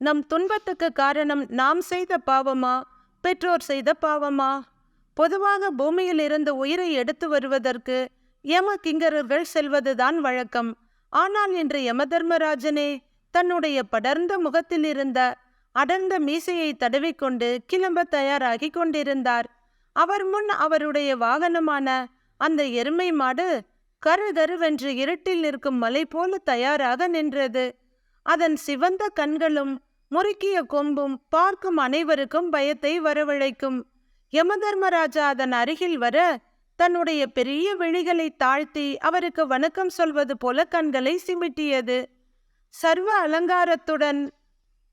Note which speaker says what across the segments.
Speaker 1: நம் துன்பத்துக்கு காரணம் நாம் செய்த பாவமா? பெற்றோர் செய்த பாவமா? பொதுவாக பூமியில் இருந்து உயிரை எடுத்து வருவதற்கு யம கிங்கரர்கள் செல்வதுதான் வழக்கம். ஆனால் இன்று யமதர்மராஜனே தன்னுடைய படர்ந்த முகத்தில் இருந்த அடர்ந்த மீசையை தடவிக்கொண்டு கிளம்ப தயாராகி கொண்டிருந்தார். அவர் முன் அவருடைய வாகனமான அந்த எருமை மாடு கரு கருவென்று இருட்டில் நிற்கும் மலை போல தயாராக நின்றது. அதன் சிவந்த கண்களும் முறுக்கிய கொம்பும் பார்க்கும் அனைவருக்கும் பயத்தை வரவழைக்கும். யமதர்மராஜா அதன் அருகில் வர தன்னுடைய பெரிய விழிகளை தாழ்த்தி அவருக்கு வணக்கம் சொல்வது போல கண்களை சிமிட்டியது. சர்வ அலங்காரத்துடன்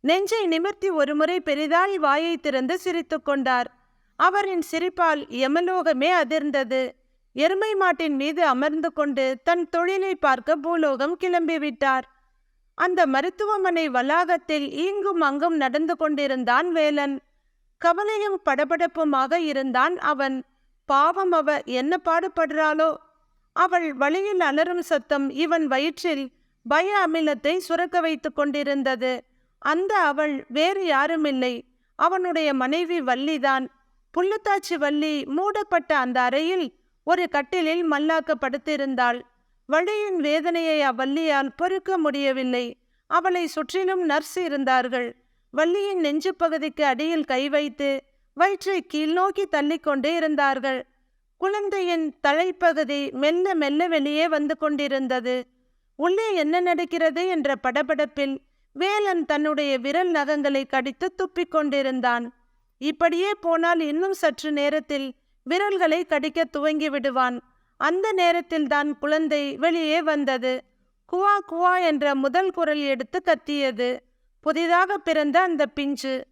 Speaker 1: நெஞ்சை நிமிர்த்தி ஒருமுறை பெரிதாய் வாயை திறந்து சிரித்துக் கொண்டார். அவரின் சிரிப்பால் யமலோகமே அதிர்ந்தது. எருமை மாட்டின் மீது அமர்ந்து கொண்டு தன் தொழிலை பார்க்க பூலோகம் கிளம்பிவிட்டார். அந்த மருத்துவமனை வளாகத்தில் இங்கும் அங்கும் நடந்து கொண்டிருந்தான் வேலன். கவலையும் படபடப்புமாக இருந்தான் அவன். பாவம் அவ என்ன பாடுபடுறாளோ? அவள் வழியில் அலறும் சத்தம் இவன் வயிற்றில் பய அமிலத்தை சுரக்க வைத்துக் கொண்டிருந்தது. அந்த அவள் வேறு யாருமில்லை. அவனுடைய மனைவி வள்ளிதான். புல்லுத்தாச்சி வள்ளி மூடப்பட்ட அந்த அறையில் ஒரு கட்டிலில் மல்லாக்க படுத்திருந்தாள் வழியின் வேதனையை அவ்வள்ளியால் பொறுக்க முடியவில்லை. அவளை சுற்றிலும் நர்ஸ் இருந்தார்கள். வள்ளியின் நெஞ்சு பகுதிக்கு அடியில் கை வைத்து வயிற்றை கீழ்நோக்கி தள்ளிக்கொண்டே இருந்தார்கள். குழந்தையின் தலைப்பகுதி மெல்ல மெல்ல வெளியே வந்து கொண்டிருந்தது. உள்ளே என்ன நடக்கிறது என்ற படபடப்பில் வேலன் தன்னுடைய விரல் நகங்களை கடித்து துப்பிக் கொண்டிருந்தான். இப்படியே போனால் இன்னும் சற்று நேரத்தில் விரல்களை கடிக்க துவங்கி விடுவான். அந்த நேரத்தில்தான் குழந்தை வெளியே வந்தது. குவா குவா என்ற முதல் குரல் எடுத்து கத்தியது. புதிதாக பிறந்த அந்த பிஞ்சு.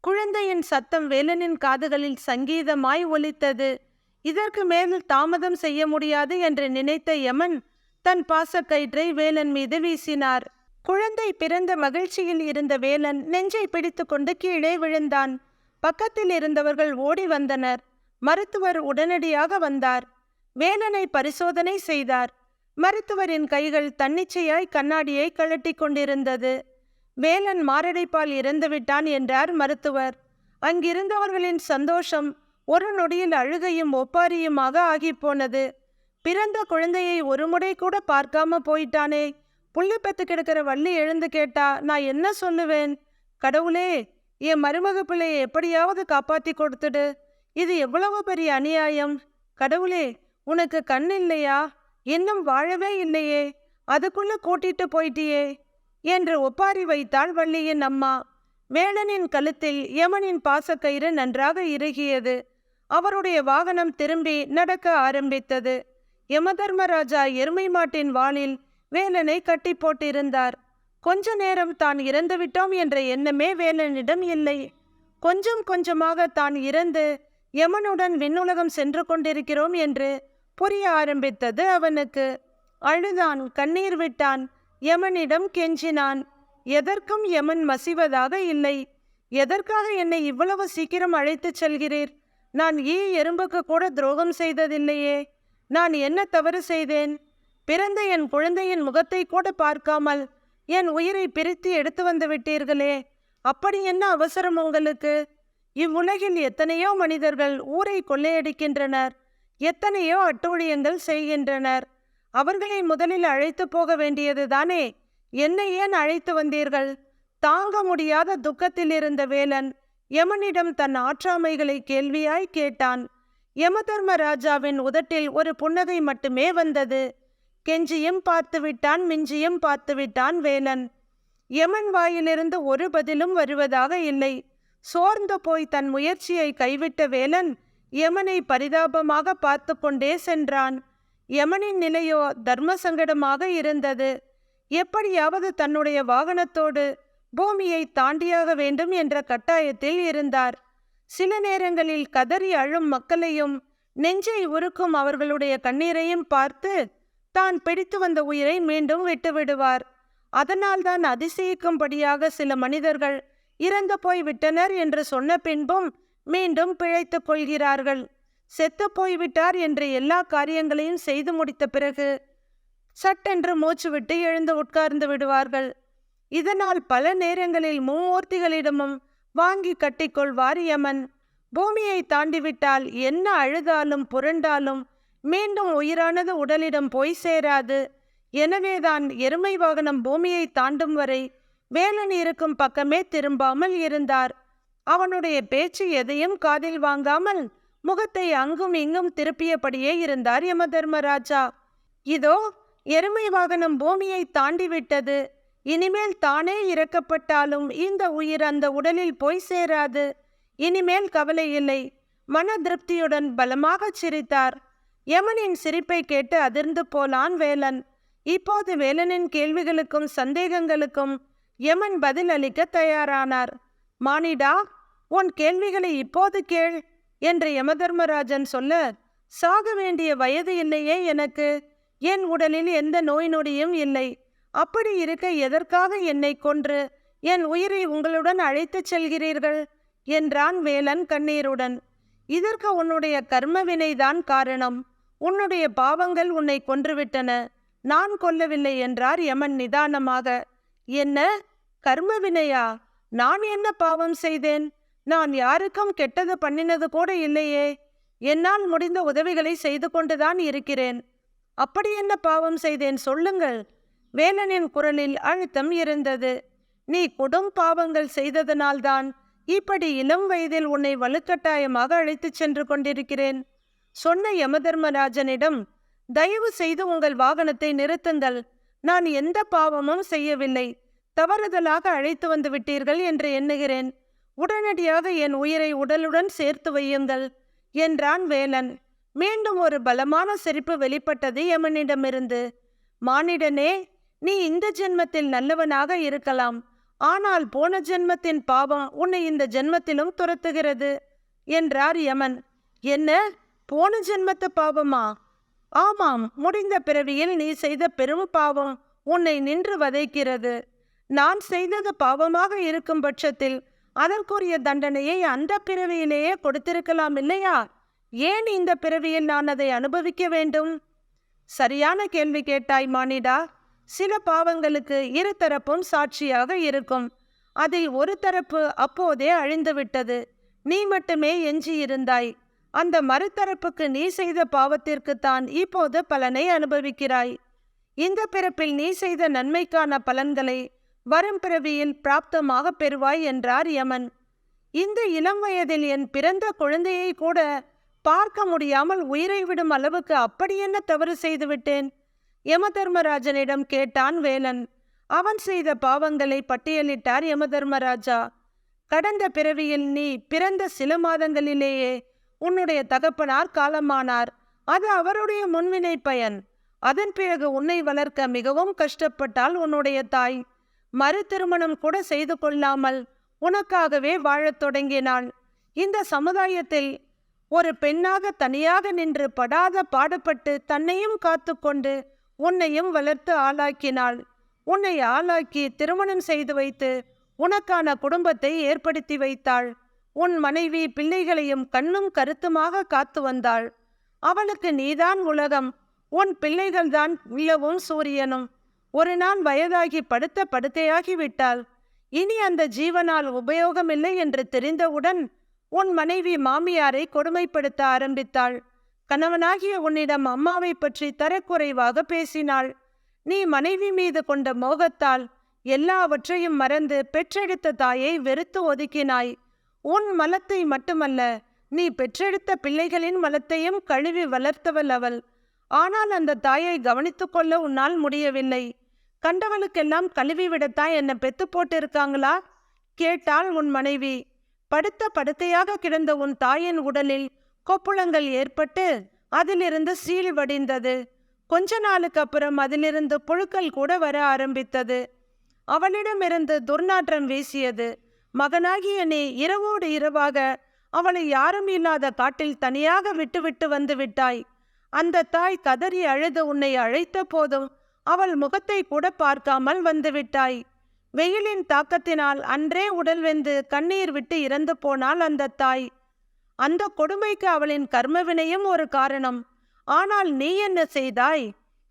Speaker 1: குழந்தையின் சத்தம் வேலனின் காதுகளில் சங்கீதமாய் ஒலித்தது. இதற்கு மேல் தாமதம் செய்ய முடியாது என்று நினைத்த யமன் தன் பாசக்கயிற்றை வேலன் மீது வீசினார். குழந்தை பிறந்த மகிழ்ச்சியில் இருந்த வேலன் நெஞ்சை பிடித்துக்கொண்டு கீழே விழுந்தான். பக்கத்தில் இருந்தவர்கள் ஓடி வந்தனர். மருத்துவர் உடனடியாக வந்தார். வேலனை பரிசோதனை செய்தார். மருத்துவரின் கைகள் தன்னிச்சையாய் கண்ணாடியை கழட்டி கொண்டிருந்தது. வேலன் மாரடைப்பால் இறந்துவிட்டான் என்றார் மருத்துவர். அங்கிருந்தவர்களின் சந்தோஷம் ஒரு நொடியில் அழுகையும் ஒப்பாரியுமாக ஆகிப்போனது. பிறந்த குழந்தையை ஒரு முறை கூட பார்க்காம போயிட்டானே. புள்ளி பெத்து கிடக்கிற வள்ளி எழுந்து கேட்டா நான் என்ன சொல்லுவேன்? கடவுளே என் மருமக பிள்ளையை எப்படியாவது காப்பாத்தி கொடுத்துடு. இது எவ்வளவு பெரிய அநியாயம். கடவுளே உனக்கு கண் இல்லையா? இன்னும் வாழவே இல்லையே. அதுக்குள்ள கூட்டிட்டு போயிட்டியே என்று ஒப்பாரி வைத்தாள் வள்ளியின் அம்மா. வேலனின் கழுத்தில் யமனின் பாசக்கயிறு நன்றாக இறுகியது. அவருடைய வாகனம் திரும்பி நடக்க ஆரம்பித்தது. யமதர்மராஜா எருமை மாட்டின் வாளில் வேலனை கட்டி போட்டிருந்தார். கொஞ்ச நேரம் தான் இறந்துவிட்டோம் என்ற எண்ணமே வேலனிடம் இல்லை. கொஞ்சம் கொஞ்சமாக தான் இறந்து யமனுடன் விண்ணுலகம் சென்று கொண்டிருக்கிறோம் என்று புரிய ஆரம்பித்தது அவனுக்கு. அழுதான் கண்ணீர் விட்டான். யமனிடம் கெஞ்சினான். எதற்கும் யமன் மசிவதாக இல்லை. எதற்காக என்னை இவ்வளவு சீக்கிரம் அழைத்துச் செல்கிறீர்? நான் ஈ எறும்புக்கு கூட துரோகம் செய்ததில்லையே. நான் என்ன தவறு செய்தேன்? பிறந்த என் குழந்தையின் முகத்தை கூட பார்க்காமல் என் உயிரை பிரித்து எடுத்து வந்து விட்டீர்களே. அப்படி என்ன அவசரம் உங்களுக்கு? இவ்வுலகில் எத்தனையோ மனிதர்கள் ஊரை கொள்ளையடிக்கின்றனர். எத்தனையோ அட்டூழியங்கள் செய்கின்றனர். அவர்களை முதலில் அழைத்து போக வேண்டியதுதானே என்னை ஏன் அழைத்து வந்தீர்கள்? தாங்க முடியாத துக்கத்தில் இருந்த வேலன் யமனிடம் தன் ஆற்றாமைகளை கேள்வியாய் கேட்டான். யமதர்மராஜாவின் உதட்டில் ஒரு புன்னகை மட்டுமே வந்தது. கெஞ்சியும் பார்த்து விட்டான் மிஞ்சியும் பார்த்து விட்டான் வேலன். யமன் வாயிலிருந்து ஒரு பதிலும் வருவதாக இல்லை. சோர்ந்து போய் தன் முயற்சியை கைவிட்ட வேலன் யமனை பரிதாபமாக பார்த்து கொண்டே சென்றான். யமனின் நிலையோ தர்ம சங்கடமாக இருந்தது. எப்படியாவது தன்னுடைய வாகனத்தோடு பூமியை தாண்டியாக வேண்டும் என்ற கட்டாயத்தில் இருந்தார். சில நேரங்களில் கதறி அழும் மக்களையும் நெஞ்சை உருக்கும் அவர்களுடைய கண்ணீரையும் பார்த்து தான் பிடித்து வந்த உயிரை மீண்டும் விட்டுவிடுவார். அதனால்தான் அதிசயிக்கும்படியாக சில மனிதர்கள் இறந்து போய் விட்டனர் என்று சொன்ன பின்பும் மீண்டும் பிழைத்துக் கொள்கிறார்கள். செத்து போய்விட்டார் என்று எல்லா காரியங்களையும் செய்து முடித்த பிறகு சட்டென்று மூச்சு விட்டு எழுந்து உட்கார்ந்து விடுவார்கள். இதனால் பல நேரங்களில் மூமூர்த்திகளிடமும் வாங்கி கட்டிக்கொள்வார் யமன். பூமியை தாண்டிவிட்டால் என்ன அழுதாலும் புரண்டாலும் மீண்டும் உயிரானது உடலிடம் போய் சேராது. எனவேதான் எருமை வாகனம் பூமியை தாண்டும் வரை வேலன் இருக்கும் பக்கமே திரும்பாமல் இருந்தார். அவனுடைய பேச்சு எதையும் காதில் வாங்காமல் முகத்தை அங்கும் இங்கும் திருப்பியபடியே இருந்தார் யமதர்மராஜா. இதோ எருமை வாகனம் பூமியை தாண்டி விட்டது இனிமேல் தானே இறக்கப்பட்டாலும் இந்த உயிர் அந்த உடலில் போய் சேராது. இனிமேல் கவலை இல்லை. மன திருப்தியுடன் பலமாகச் சிரித்தார். யமனின் சிரிப்பை கேட்டு அதிர்ந்து போலான் வேலன். இப்போது வேலனின் கேள்விகளுக்கும் சந்தேகங்களுக்கும் யமன் பதிலளிக்க தயாரானார். மானிடா உன் கேள்விகளை இப்போது கேள் என்று யமதர்மராஜன் சொல்ல சாக வேண்டிய வயது இல்லையே எனக்கு? என் உடலில் எந்த நோய் நொடியும் இல்லை. அப்படி இருக்க எதற்காக என்னை கொன்று என் உயிரை உங்களுடன் அழைத்துச் செல்கிறீர்கள்? என்றான் வேலன் கண்ணீருடன். இதற்கு உன்னுடைய கர்ம வினைதான் காரணம். உன்னுடைய பாவங்கள் உன்னை கொன்றுவிட்டன. நான் கொல்லவில்லை என்றார் யமன் நிதானமாக. என்ன? கர்ம வினையா? நான் என்ன பாவம் செய்தேன்? நான் யாருக்கும் கெட்டது பண்ணினது கூட இல்லையே. என்னால் முடிந்த உதவிகளை செய்து கொண்டுதான் இருக்கிறேன். அப்படி என்ன பாவம் செய்தேன் சொல்லுங்கள். வேலனின் குரலில் அழுத்தம் இருந்தது. நீ கொடும் பாவங்கள் செய்ததனால்தான் இப்படி இளம் வயதில் உன்னை வலுக்கட்டாயமாக அழைத்துச் சென்று கொண்டிருக்கிறேன். சொன்ன யமதர்மராஜனிடம் தயவு செய்து உங்கள் வாகனத்தை நிறுத்துங்கள். நான் எந்த பாவமும் செய்யவில்லை. தவறுதலாக அழைத்து வந்து விட்டீர்கள் என்று எண்ணுகிறேன். உடனடியாக என் உயிரை உடலுடன் சேர்த்து வையுங்கள் என்றான் வேலன். மீண்டும் ஒரு பலமான சிரிப்பு வெளிப்பட்டது யமனிடமிருந்து. மானிடனே நீ இந்த ஜென்மத்தில் நல்லவனாக இருக்கலாம். ஆனால் போன ஜென்மத்தின் பாவம் உன்னை இந்த ஜென்மத்திலும் துரத்துகிறது என்றார் யமன். என்ன? போன ஜென்மத்து பாவமா? ஆமாம் முடிந்த பிறவியில் நீ செய்த பெரும் பாவம் உன்னை நின்று வதைக்கிறது. நான் செய்தது பாவமாக இருக்கும் பட்சத்தில் அதற்குரிய தண்டனையை அந்த பிறவியிலேயே கொடுத்திருக்கலாம் இல்லையா? ஏன் இந்த பிறவியில் நான் அதை அனுபவிக்க வேண்டும்? சரியான கேள்வி கேட்டாய் மானிடா. சில பாவங்களுக்கு இரு தரப்பும் சாட்சியாக இருக்கும். அதில் ஒரு தரப்பு அப்போதே அழிந்துவிட்டது. நீ மட்டுமே எஞ்சியிருந்தாய். அந்த மறுதரப்புக்கு நீ செய்த பாவத்திற்குத்தான் இப்போது பலனை அனுபவிக்கிறாய். இந்த பிறப்பில் நீ செய்த நன்மைக்கான பலன்களை வரும் பிறவியில் பிராப்தமாக பெறுவாய் என்றார் யமன். இந்த இளம் வயதில் என் பிறந்த குழந்தையை கூட பார்க்க முடியாமல் உயிரை விடும் அளவுக்கு அப்படி என்ன தவறு செய்துவிட்டேன் யமதர்மராஜனிடம் கேட்டான் வேலன். அவன் செய்த பாவங்களை பட்டியலிட்டார் யமதர்மராஜா. கடந்த பிறவியில் நீ பிறந்த சில மாதங்களிலேயே உன்னுடைய தகப்பனார் காலமானார். அது அவருடைய முன்வினை பயன். அதன் பிறகு உன்னை வளர்க்க மிகவும் கஷ்டப்பட்டால் உன்னுடைய தாய். மறு திருமணம் கூட செய்து கொள்ளாமல் உனக்காகவே வாழத் தொடங்கினாள். இந்த சமுதாயத்தில் ஒரு பெண்ணாக தனியாக நின்று படாத பாடுபட்டு தன்னையும் காத்துக்கொண்டு உன்னையும் வளர்த்து ஆளாக்கினாள். உன்னை ஆளாக்கி திருமணம் செய்து வைத்து உனக்கான குடும்பத்தை ஏற்படுத்தி வைத்தாள். உன் மனைவி பிள்ளைகளையும் கண்ணும் கருத்துமாக காத்து வந்தாள். அவளுக்கு நீதான் உலகம். உன் பிள்ளைகள்தான் நிலவும் சூரியனும். ஒரு நாள் வயதாகி படுத்த படுத்தையாகிவிட்டாள் இனி அந்த ஜீவனால் உபயோகமில்லை என்று தெரிந்தவுடன் உன் மனைவி மாமியாரை கொடுமைப்படுத்த ஆரம்பித்தாள். கணவனாகிய உன்னிடம் அம்மாவை பற்றி தரக்குறைவாக பேசினாள். நீ மனைவி மீது கொண்ட மோகத்தால் எல்லாவற்றையும் மறந்து பெற்றெடுத்த தாயை வெறுத்து ஒதுக்கினாய். உன் மலத்தை மட்டுமல்ல நீ பெற்றெடுத்த பிள்ளைகளின் மலத்தையும் கழுவி வளர்த்தவள் அவள். ஆனால் அந்த தாயை கவனித்துக் கொள்ள உன்னால் முடியவில்லை. கண்டவளுக்கெல்லாம் கழுவி விடத்தான் என்னை பெத்து போட்டிருக்காங்களா? கேட்டாள் உன் மனைவி. படுத்த படுக்கையாக கிடந்த உன் தாயின் உடலில் கொப்புளங்கள் ஏற்பட்டு அதிலிருந்து சீழ் வடிந்தது. கொஞ்ச நாளுக்கு அப்புறம் அதிலிருந்து புழுக்கள் கூட வர ஆரம்பித்தது. அவளிடமிருந்து துர்நாற்றம் வீசியது. மகனாகிய நீ இரவோடு இரவாக அவளை யாரும் இல்லாத காட்டில் தனியாக விட்டுவிட்டு வந்து விட்டாய். அந்த தாய் கதறி அழுது உன்னை அழைத்த போதும் அவள் முகத்தை கூட பார்க்காமல் வந்துவிட்டாய். வெயிலின் தாக்கத்தினால் அன்றே உடல் வெந்து கண்ணீர் விட்டு இறந்து போனாள் அந்த தாய். அந்த கொடுமைக்கு அவளின் கர்மவினையும் ஒரு காரணம். ஆனால் நீ என்ன செய்தாய்?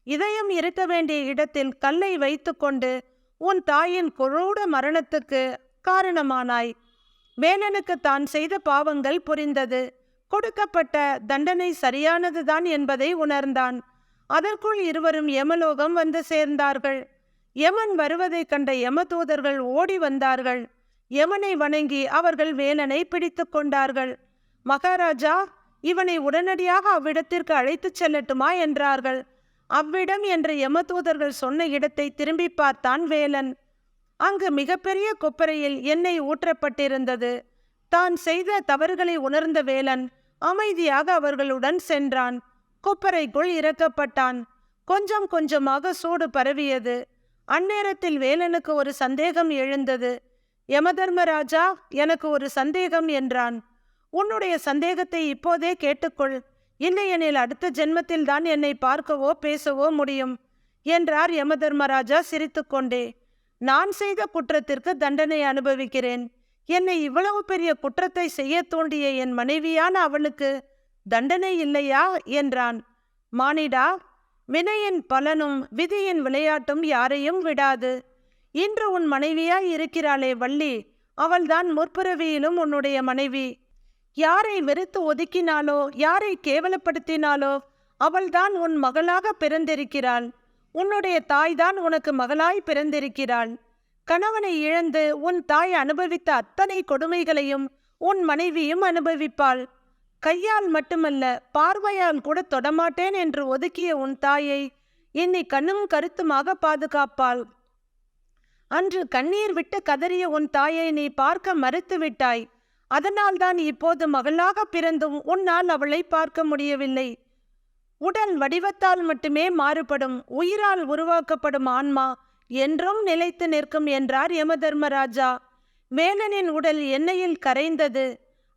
Speaker 1: இதயம் இருக்க வேண்டிய இடத்தில் கல்லை வைத்துக்கொண்டு உன் தாயின் குரூட மரணத்துக்கு காரணமானாய். வேலனுக்கு தான் செய்த பாவங்கள் புரிந்தது. கொடுக்கப்பட்ட தண்டனை சரியானதுதான் என்பதை உணர்ந்தான். அதற்குள் இருவரும் யமலோகம் வந்து சேர்ந்தார்கள். யமன் வருவதைக் கண்ட யமதூதர்கள் ஓடி வந்தார்கள். யமனை வணங்கி அவர்கள் வேலனை பிடித்து கொண்டார்கள். மகாராஜா இவனை உடனடியாக அவ்விடத்திற்கு அழைத்துச் செல்லட்டுமா? என்றார்கள். அவ்விடம் என்ற யமதூதர்கள் சொன்ன இடத்தை திரும்பி பார்த்தான் வேலன். அங்கு மிகப்பெரிய கொப்பரையில் எண்ணெய் ஊற்றப்பட்டிருந்தது. தான் செய்த தவறுகளை உணர்ந்த வேலன் அமைதியாக அவர்களுடன் சென்றான். கொப்பரைக்குள் இறக்கப்பட்டான். கொஞ்சம் கொஞ்சமாக சூடு பரவியது. அந்நேரத்தில் வேலனுக்கு ஒரு சந்தேகம் எழுந்தது. யமதர்மராஜா எனக்கு ஒரு சந்தேகம் என்றான். உன்னுடைய சந்தேகத்தை இப்போதே கேட்டுக்கொள். இல்லையெனில் அடுத்த ஜென்மத்தில் தான் என்னை பார்க்கவோ பேசவோ முடியும் என்றார் யமதர்மராஜா சிரித்துக்கொண்டே. நான் செய்த குற்றத்திற்கு தண்டனை அனுபவிக்கிறேன். என்னை இவ்வளவு பெரிய குற்றத்தை செய்ய தூண்டிய என் மனைவியான அவனுக்கு தண்டனை இல்லையா? என்றான். மானிடா வினையின் பலனும் விதியின் விளையாட்டும் யாரையும் விடாது. இன்று உன் மனைவியாய் இருக்கிறாளே வள்ளி அவள்தான் முற்பிறவியிலும் உன்னுடைய மனைவி. யாரை வெறுத்து ஒதுக்கினாலோ யாரை கேவலப்படுத்தினாலோ அவள்தான் உன் மகளாக பிறந்திருக்கிறாள். உன்னுடைய தாய்தான் உனக்கு மகளாய் பிறந்திருக்கிறாள். கணவனை இழந்து உன் தாய் அனுபவித்த அத்தனை கொடுமைகளையும் உன் மனைவியும் அனுபவிப்பாள். கையால் மட்டுமல்ல பார்வையால் கூட தொடமாட்டேன் என்று ஒதுக்கிய உன் தாயை என்னை கண்ணும் கருத்துமாக பாதுகாப்பாள். அன்று கண்ணீர் விட்டு கதறிய உன் தாயை நீ பார்க்க மறுத்து விட்டாய். அதனால்தான் இப்போது மகளாக பிறந்தும் உன்னால் அவளை பார்க்க முடியவில்லை. உடல் வடிவத்தால் மட்டுமே மாறுபடும் உயிரால் உருவாக்கப்படும் ஆன்மா என்றும் நிலைத்து நிற்கும் என்றார் யமதர்மராஜா. வேலனின் உடல் எண்ணெயில் கரைந்தது.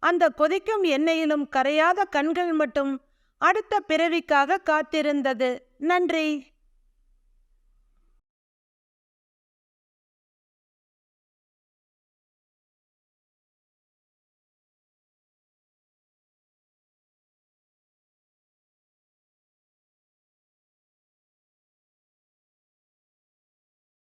Speaker 1: அந்த கொதிக்கும் எண்ணெயிலும் கரையாத கண்கள் மட்டும் அடுத்த பிறவிக்காக காத்திருந்தது. நன்றி.